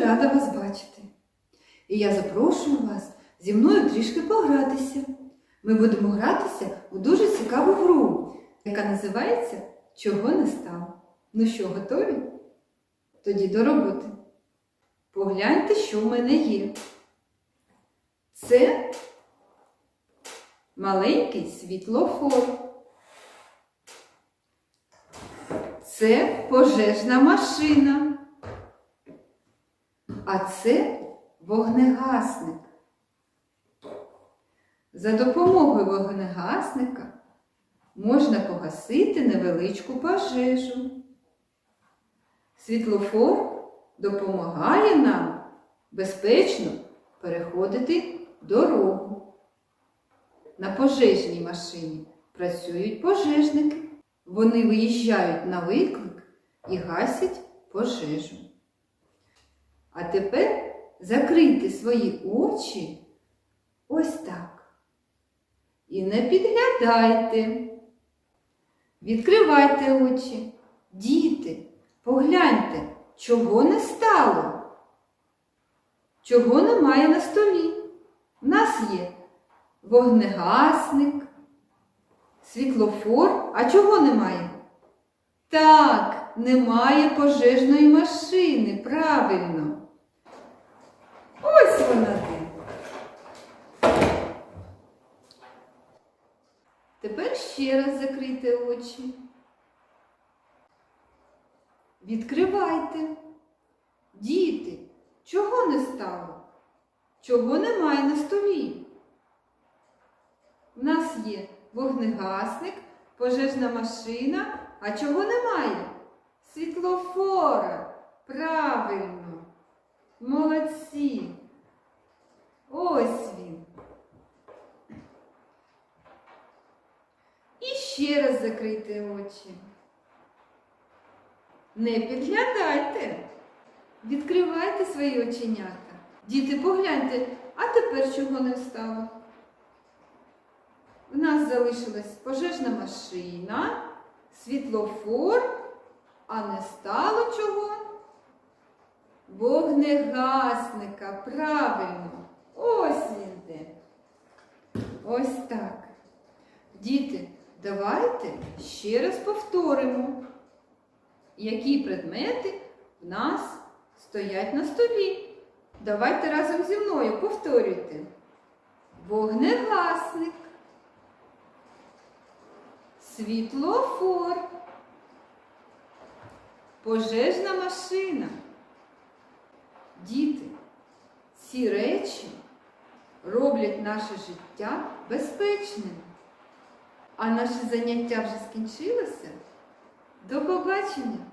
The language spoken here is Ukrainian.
рада вас бачити. І я запрошую вас зі мною трішки погратися. Ми будемо гратися у дуже цікаву гру, яка називається Чого не стало. Ну що, готові? Тоді до роботи. Погляньте, що в мене є. Це маленький світлофор. Це пожежна машина. А це вогнегасник. За допомогою вогнегасника можна погасити невеличку пожежу. Світлофор допомагає нам безпечно переходити дорогу. На пожежній машині працюють пожежники. Вони виїжджають на виклик і гасять пожежу. А тепер закрийте свої очі ось так. І не підглядайте. Відкривайте очі. Діти, погляньте, чого не стало. Чого немає на столі. У нас є вогнегасник, світлофор. А чого немає? Так, немає пожежної машини, правильно. Ось вона де. Тепер ще раз закрийте очі. Відкривайте. Діти, чого не стало? Чого немає на столі? У нас є вогнегасник, пожежна машина, а чого немає? Світлофора. Правильно. Молодці. Ось він. І ще раз закрийте очі. Не підглядайте. Відкривайте свої оченята. Діти, погляньте, а тепер чого не стало? У нас залишилась пожежна машина, світлофор, а не стало чого? Вогнегасника, правильно. Ось він де. Ось так. Давайте ще раз повторимо, які предмети в нас стоять на столі. Давайте разом зі мною повторюйте. Вогнегасник, світлофор, пожежна машина. Діти, ці речі роблять наше життя безпечним. А наше заняття вже скінчилися. До побачення!